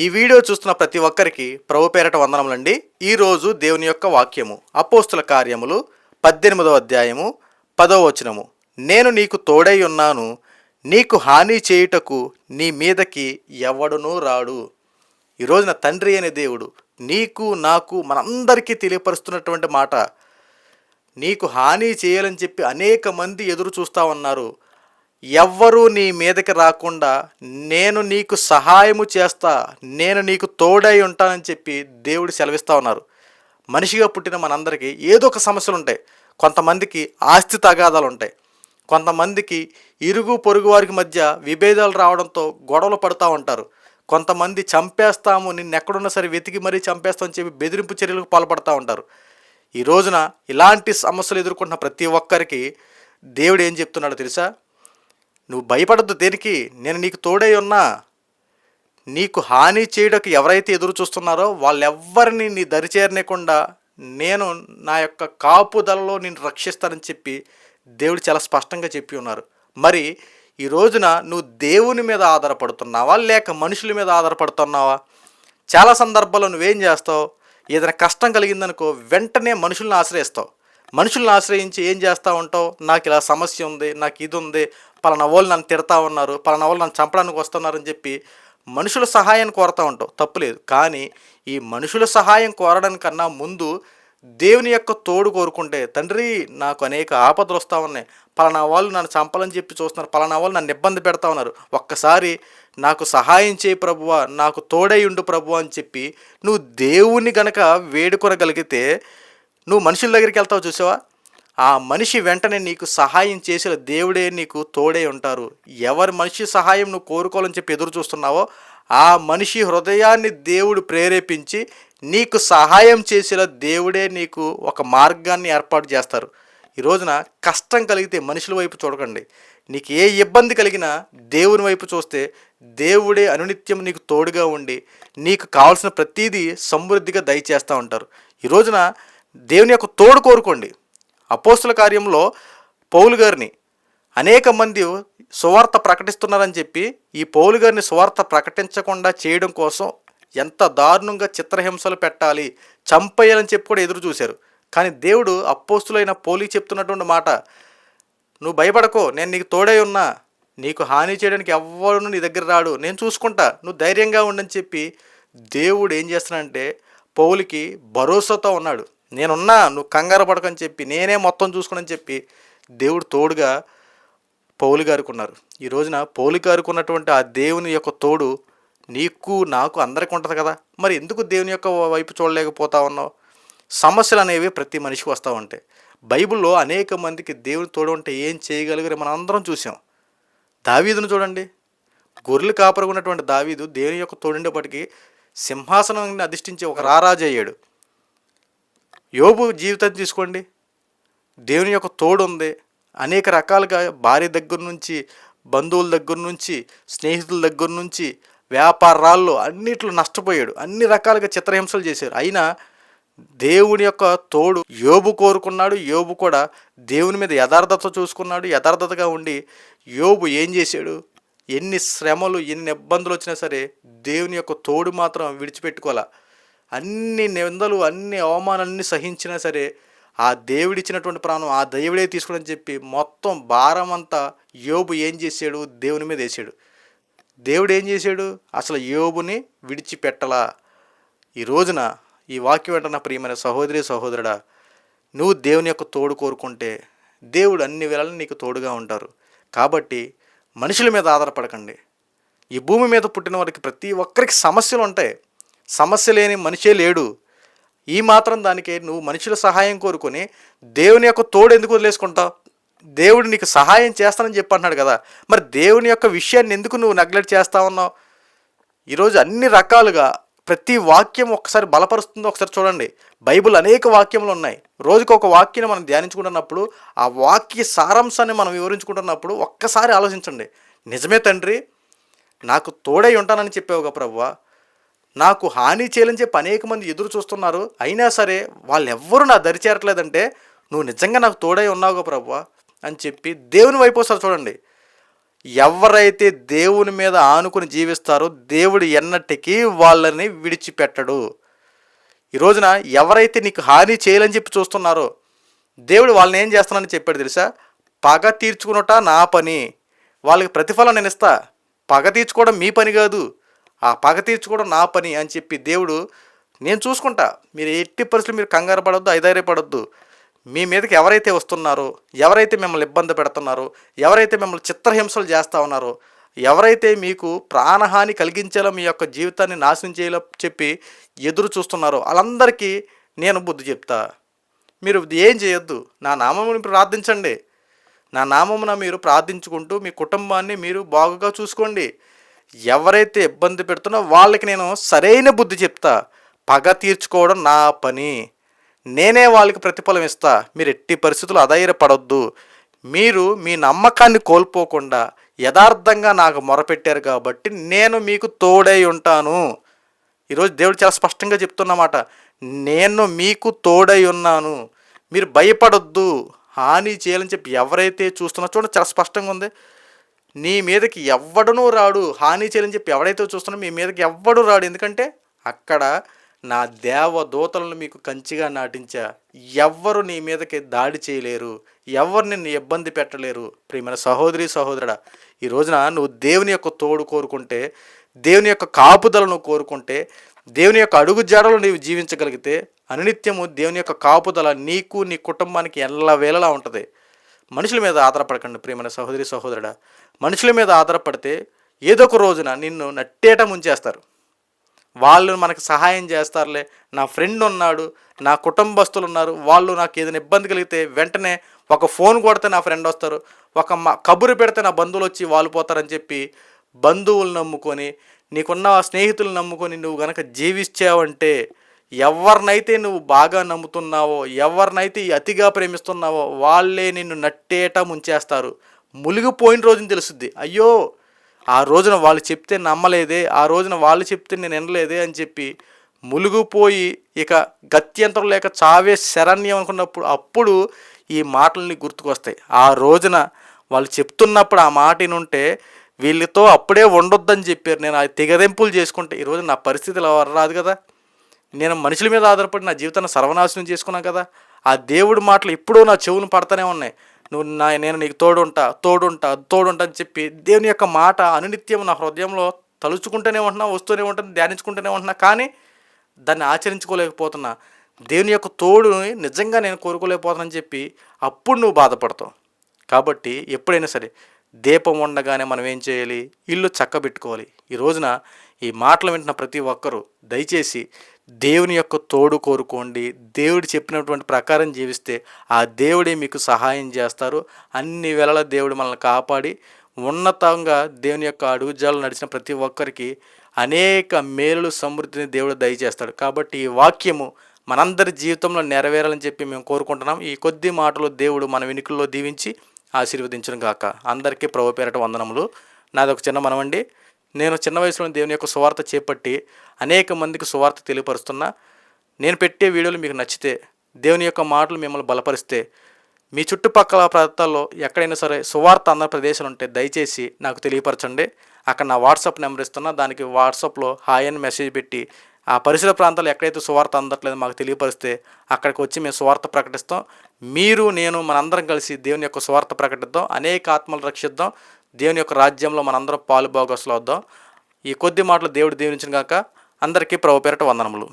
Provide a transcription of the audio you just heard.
ఈ వీడియో చూస్తున్న ప్రతి ఒక్కరికి ప్రభు పేరట వందనములండి. ఈరోజు దేవుని యొక్క వాక్యము అపోస్తుల కార్యములు పద్దెనిమిదవ అధ్యాయము పదవ వచనము. నేను నీకు తోడై ఉన్నాను నీకు హాని చేయుటకు నీ మీదకి ఎవడునూ రాడు. ఈ రోజున తండ్రి అనే దేవుడు నీకు నాకు మనందరికీ తెలియపరుస్తున్నటువంటి మాట. నీకు హాని చేయాలని చెప్పి అనేక మంది ఎదురు చూస్తూ ఉన్నారు. ఎవ్వరూ నీ మీదకి రాకుండా నేను నీకు సహాయము చేస్తా నేను నీకు తోడై ఉంటానని చెప్పి దేవుడు సెలవిస్తూ ఉన్నారు. మనిషిగా పుట్టిన మనందరికీ ఏదో ఒక సమస్యలు ఉంటాయి కొంతమందికి ఆస్తి తగాదాలు ఉంటాయి కొంతమందికి ఇరుగు పొరుగు వారికి మధ్య విభేదాలు రావడంతో గొడవలు పడుతూ ఉంటారు. కొంతమంది చంపేస్తాము నిన్న ఎక్కడున్నా సరే వెతికి మరీ చంపేస్తామని చెప్పి బెదిరింపు చర్యలకు పాల్పడుతూ ఉంటారు. ఈ రోజున ఇలాంటి సమస్యలు ఎదుర్కొంటున్న ప్రతి ఒక్కరికి దేవుడు ఏం చెప్తున్నాడో తెలుసా? నువ్వు భయపడద్దు దేనికి? నేను నీకు తోడై ఉన్నా. నీకు హాని చేయడానికి ఎవరైతే ఎదురు చూస్తున్నారో వాళ్ళెవ్వరిని నీ దరి చేరనేకుండా నేను నా యొక్క కాపుదలలో నేను రక్షిస్తానని చెప్పి దేవుడు చాలా స్పష్టంగా చెప్పి ఉన్నారు. మరి ఈ రోజున నువ్వు దేవుని మీద ఆధారపడుతున్నావా? లేక మనుషుల మీద ఆధారపడుతున్నావా? చాలా సందర్భాల్లో నువ్వేం చేస్తావు? ఏదైనా కష్టం కలిగిందనుకో వెంటనే మనుషుల్ని ఆశ్రయిస్తావు. మనుషుల్ని ఆశ్రయించి ఏం చేస్తూ ఉంటావు? నాకు ఇలా సమస్య ఉంది నాకు ఇది ఉంది పలానా వాళ్ళు నన్ను తిడతా ఉన్నారు పలానా వాళ్ళు నన్ను చంపడానికి వస్తున్నారని చెప్పి మనుషుల సహాయాన్ని కోరుతూ ఉంటావు. తప్పులేదు కానీ ఈ మనుషుల సహాయం కోరడానికన్నా ముందు దేవుని యొక్క తోడు కోరుకుంటే తండ్రి నాకు అనేక ఆపదలు వస్తూ ఉన్నాయి. పలానా వాళ్ళు నన్ను చంపాలని చెప్పి చూస్తున్నారు. పలానా వాళ్ళు నన్ను ఇబ్బంది పెడతా ఉన్నారు. ఒక్కసారి నాకు సహాయం చేయి ప్రభువా. నాకు తోడై ఉండు ప్రభు అని చెప్పి నువ్వు దేవుని గనక వేడుకొనగలిగితే నువ్వు మనుషుల దగ్గరికి వెళ్తావు చూసావా? ఆ మనిషి వెంటనే నీకు సహాయం చేసిన దేవుడే నీకు తోడే ఉంటారు. ఎవరి మనిషి సహాయం నువ్వు కోరుకోవాలని చెప్పి ఎదురు చూస్తున్నావో ఆ మనిషి హృదయాన్ని దేవుడు ప్రేరేపించి నీకు సహాయం చేసిన దేవుడే నీకు ఒక మార్గాన్ని ఏర్పాటు చేస్తారు. ఈ రోజున కష్టం కలిగితే మనుషుల వైపు చూడకండి. నీకు ఏ ఇబ్బంది కలిగినా దేవుని వైపు చూస్తే దేవుడే అనునిత్యం నీకు తోడుగా ఉండి నీకు కావాల్సిన ప్రతీదీ సమృద్ధిగా దయచేస్తూ ఉంటారు. ఈ రోజున దేవుని యొక్క తోడు కోరుకోండి. అపోస్తుల కార్యంలో పౌలు గారిని అనేక మంది సువార్త ప్రకటిస్తున్నారని చెప్పి ఈ పౌలు గారిని సువార్త ప్రకటించకుండా చేయడం కోసం ఎంత దారుణంగా చిత్రహింసలు పెట్టాలి చంపేయాలని చెప్పి కూడా ఎదురు చూశారు. కానీ దేవుడు అపోస్తులైన పోలికి చెప్తున్నటువంటి మాట నువ్వు భయపడకో నేను నీకు తోడై ఉన్నా నీకు హాని చేయడానికి ఎవ్వరు నీ దగ్గర రాడు నేను చూసుకుంటా నువ్వు ధైర్యంగా ఉండని చెప్పి దేవుడు ఏం చేస్తున్నాడంటే పౌలికి భరోసాతో ఉన్నాడు. నేనున్నా నువ్వు కంగారు పడకని చెప్పి నేనే మొత్తం చూసుకుని చెప్పి దేవుడు తోడుగా పౌలు గారికి ఉన్నారు ఈ రోజున పౌలు గారికి ఉన్నటువంటి ఆ దేవుని యొక్క తోడు నీకు నాకు అందరికి ఉంటుంది కదా. మరి ఎందుకు దేవుని యొక్క వైపు చూడలేకపోతా ఉన్నావు? సమస్యలు అనేవి ప్రతి మనిషికి వస్తూ ఉంటాయి. బైబిల్లో అనేక మందికి దేవుని తోడు ఉంటే ఏం చేయగలిగారు మనం అందరం చూసాం. దావీదును చూడండి. గొర్రెలు కాపరుగా ఉన్నటువంటి దావీదు దేవుని యొక్క తోడుండేపటికి సింహాసనాన్ని అధిష్ఠించి ఒక రారాజు అయ్యాడు. యోబు జీవితం తీసుకోండి. దేవుని యొక్క తోడు ఉంది అనేక రకాలుగా భార్య దగ్గర నుంచి బంధువుల దగ్గర నుంచి స్నేహితుల దగ్గర నుంచి వ్యాపారాల్లో అన్నిట్లో నష్టపోయాడు. అన్ని రకాలుగా చిత్రహింసలు చేశారు. అయినా దేవుని యొక్క తోడు యోబు కోరుకున్నాడు. యోబు కూడా దేవుని మీద యథార్థత చూసుకున్నాడు. యథార్థతగా ఉండి యోబు ఏం చేశాడు? ఎన్ని శ్రమలు ఎన్ని ఇబ్బందులు వచ్చినా సరే దేవుని యొక్క తోడు మాత్రం విడిచిపెట్టుకోవాలా. అన్ని నిందలు అన్ని అవమానాలన్నీ సహించినా సరే ఆ దేవుడిచ్చినటువంటి ప్రాణం ఆ దేవుడే తీసుకుని చెప్పి మొత్తం భారం అంతా యోబు ఏం చేశాడు? దేవుని మీద వేసాడు దేవుడు ఏం చేశాడు? అసలు యోబుని విడిచిపెట్టలా. ఈ రోజున ఈ వాక్యం వెంటనే ప్రియమైన సహోదరి సహోదరుడా నువ్వు దేవుని యొక్క తోడు కోరుకుంటే దేవుడు అన్ని వేళలు నీకు తోడుగా ఉంటారు. కాబట్టి మనుషుల మీద ఆధారపడకండి. ఈ భూమి మీద పుట్టిన వారికి ప్రతి ఒక్కరికి సమస్యలు ఉంటాయి. సమస్య లేని మనిషే లేడు. ఈ మాత్రం దానికి నువ్వు మనుషుల సహాయం కోరుకొని దేవుని యొక్క తోడు ఎందుకు వదిలేసుకుంటావు దేవుడు నీకు సహాయం చేస్తానని చెప్పి అంటున్నాడు కదా. మరి దేవుని యొక్క విషయాన్ని ఎందుకు నువ్వు నెగ్లెక్ట్ చేస్తా ఉన్నావు? ఈరోజు అన్ని రకాలుగా ప్రతి వాక్యం ఒకసారి బలపరుస్తుందో ఒకసారి చూడండి. బైబిల్ అనేక వాక్యములు ఉన్నాయి. రోజుకు ఒక వాక్యాన్ని మనం ధ్యానించుకుంటున్నప్పుడు ఆ వాక్య సారాంశాన్ని మనం వివరించుకుంటున్నప్పుడు ఒక్కసారి ఆలోచించండి. నిజమే తండ్రి నాకు తోడై ఉంటానని చెప్పావుగా ప్రభువా. నాకు హాని చేయాలని చెప్పి అనేక మంది ఎదురు చూస్తున్నారు. అయినా సరే వాళ్ళెవ్వరూ నా దరి చేరట్లేదంటే నువ్వు నిజంగా నాకు తోడై ఉన్నావుగా ప్రభు అని చెప్పి దేవుని వైపు వస్తారు చూడండి. ఎవరైతే దేవుని మీద ఆనుకుని జీవిస్తారో దేవుడు ఎన్నటికీ వాళ్ళని విడిచిపెట్టడు. ఈ రోజున ఎవరైతే నీకు హాని చేయాలని చెప్పి చూస్తున్నారో దేవుడు వాళ్ళని ఏం చేస్తానని చెప్పాడు తెలుసా? పగ తీర్చుకున్నట నా పని. వాళ్ళకి ప్రతిఫలం నేను ఇస్తా. పగ తీర్చుకోవడం మీ పని కాదు. ఆ పగ తీర్చుకోవడం నా పని అని చెప్పి దేవుడు నేను చూసుకుంటా. మీరు ఎట్టి పరిస్థితులు మీరు కంగారు పడొద్దు ఐధైర్యపడొద్దు మీ మీదకి ఎవరైతే వస్తున్నారో ఎవరైతే మిమ్మల్ని ఇబ్బంది పెడుతున్నారో ఎవరైతే మిమ్మల్ని చిత్రహింసలు చేస్తూ ఉన్నారో ఎవరైతే మీకు ప్రాణహాని కలిగించేలా మీ యొక్క జీవితాన్ని నాశనం చేయాలో చెప్పి ఎదురు చూస్తున్నారో వాళ్ళందరికీ నేను బుద్ధి చెప్తా. మీరు ఏం చేయొద్దు. నా నామముని ప్రార్థించండి. నా నామమున మీరు ప్రార్థించుకుంటూ మీ కుటుంబాన్ని మీరు బాగుగా చూసుకోండి. ఎవరైతే ఇబ్బంది పెడుతున్నా వాళ్ళకి నేను సరైన బుద్ధి చెప్తా. పగ తీర్చుకోవడం నా పని. నేనే వాళ్ళకి ప్రతిఫలం ఇస్తా. మీరు ఎట్టి పరిస్థితులు అధైర్యపడొద్దు. మీరు మీ నమ్మకాన్ని కోల్పోకుండా యథార్థంగా నాకు మొరపెట్టారు కాబట్టి నేను మీకు తోడై ఉంటాను. ఈరోజు దేవుడు చాలా స్పష్టంగా చెప్తున్నమాట. నేను మీకు తోడై ఉన్నాను. మీరు భయపడొద్దు. హాని చేయాలని చెప్పి ఎవరైతే చూస్తున్నా చూడండి చాలా స్పష్టంగా ఉంది. నీ మీదకి ఎవ్వడనూ రాడు. హాని చేయని చెప్పి ఎవడైతే చూస్తున్నా మీ మీదకి ఎవ్వడు రాడు. ఎందుకంటే అక్కడ నా దేవదూతలను మీకు కంచిగా నాటించా. ఎవ్వరు నీ మీదకి దాడి చేయలేరు. ఎవరు నిన్ను ఇబ్బంది పెట్టలేరు. ప్రియమైన సహోదరి సహోదరుడా ఈ రోజున నువ్వు దేవుని యొక్క తోడు కోరుకుంటే దేవుని యొక్క కాపుదలను కోరుకుంటే దేవుని యొక్క అడుగు జాడలు నీవు జీవించగలిగితే అనునిత్యము దేవుని యొక్క కాపుదల నీకు నీ కుటుంబానికి ఎల్ల వేళలా ఉంటుంది. మనుషుల మీద ఆధారపడకండి ప్రియమైన సహోదరి సహోదరుడా. మనుషుల మీద ఆధారపడితే ఏదో ఒక రోజున నిన్ను నట్టేట ముంచేస్తారు. వాళ్ళు మనకు సహాయం చేస్తారులే. నా ఫ్రెండ్ ఉన్నాడు నా కుటుంబస్తులు ఉన్నారు వాళ్ళు నాకు ఏదైనా ఇబ్బంది కలిగితే వెంటనే ఒక ఫోన్ కొడితే నా ఫ్రెండ్ వస్తారు ఒక మా కబురు పెడితే నా బంధువులు వచ్చి వాళ్ళు పోతారని చెప్పి బంధువులు నమ్ముకొని నీకున్న స్నేహితులు నమ్ముకొని నువ్వు గనక జీవించావంటే ఎవరినైతే నువ్వు బాగా నమ్ముతున్నావో ఎవరినైతే అతిగా ప్రేమిస్తున్నావో వాళ్ళే నిన్ను నట్టేట ముంచేస్తారు. మునిగిపోయిన రోజున తెలుస్తుంది. అయ్యో ఆ రోజున వాళ్ళు చెప్తే నమ్మలేదే ఆ రోజున వాళ్ళు చెప్తే నేను వినలేదే అని చెప్పి ములుగుపోయి ఇక గత్యంతరం లేక చావే శరణ్యం అనుకున్నప్పుడు అప్పుడు ఈ మాటల్ని గుర్తుకొస్తాయి. ఆ రోజున వాళ్ళు చెప్తున్నప్పుడు ఆ మాటినుంటే వీళ్ళతో అప్పుడే ఉండొద్దని చెప్పారు. నేను ఆ తెగదెంపులు చేసుకుంటే ఈరోజు నా పరిస్థితులు రాదు కదా. నేను మనుషుల మీద ఆధారపడి నా జీవితాన్ని సర్వనాశనం చేసుకున్నాను కదా ఆ దేవుడి మాటలు ఎప్పుడూ నా చెవును పడతానే ఉన్నాయి. నువ్వు నా నేను నీకు తోడుంటా తోడుంటా తోడుంటా అని చెప్పి దేవుని యొక్క మాట అనునిత్యం నా హృదయంలో తలుచుకుంటూనే ఉంటున్నా వస్తూనే ఉంటుంది ధ్యానించుకుంటూనే ఉంటున్నా కానీ దాన్ని ఆచరించుకోలేకపోతున్నా. దేవుని యొక్క తోడుని నిజంగా నేను కోరుకోలేకపోతానని చెప్పి అప్పుడు నువ్వు బాధపడతావు. కాబట్టి ఎప్పుడైనా సరే దీపం ఉండగానే మనం ఏం చేయాలి? ఇల్లు చక్కబెట్టుకోవాలి. ఈ రోజున ఈ మాటలు వింటున్న ప్రతి ఒక్కరూ దయచేసి దేవుని యొక్క తోడు కోరుకోండి. దేవుడు చెప్పినటువంటి ప్రకారం జీవిస్తే ఆ దేవుడే మీకు సహాయం చేస్తారు. అన్ని వేళల దేవుడు మనల్ని కాపాడి ఉన్నతంగా దేవుని యొక్క అడుగుజాలు నడిచిన ప్రతి ఒక్కరికి అనేక మేలులు సమృద్ధిని దేవుడు దయచేస్తాడు. కాబట్టి ఈ వాక్యము మనందరి జీవితంలో నెరవేరాలని చెప్పి మేము కోరుకుంటున్నాం. ఈ కొద్ది మాటలు దేవుడు మన వెనుకల్లో దీవించి ఆశీర్వదించడం గాక. అందరికీ ప్రభు పేరట వందనములు. నాది ఒక చిన్న మనమండి. నేను చిన్న వయసులో దేవుని యొక్క సువార్త చేపట్టి అనేక మందికి సువార్త తెలియపరుస్తున్నా నేను పెట్టే వీడియోలు మీకు నచ్చితే దేవుని యొక్క మాటలు మిమ్మల్ని బలపరిస్తే మీ చుట్టుపక్కల ప్రాంతాల్లో ఎక్కడైనా సరే సువార్త అన్న ప్రదేశాలు ఉంటే దయచేసి నాకు తెలియపరచండి. అక్కడ నా వాట్సాప్ నెంబర్ ఇస్తున్నా దానికి వాట్సాప్లో హాయ్ అని మెసేజ్ పెట్టి ఆ పరిసర ప్రాంతాలు ఎక్కడైతే సువార్త అందట్లేదో మాకు తెలియపరిస్తే అక్కడికి వచ్చి మేము సువార్త ప్రకటిస్తాం. మీరు నేను మనందరం కలిసి దేవుని యొక్క సువార్త ప్రకటిద్దాం. అనేక ఆత్మలు రక్షిద్దాం. దేవుని యొక్క రాజ్యంలో మనందరం పాలు భాగస్లు వద్దాం ఈ కొద్ది మాటలు దేవుడు దీవించిన కాక అందరికీ ప్రభు పేరట వందనములు.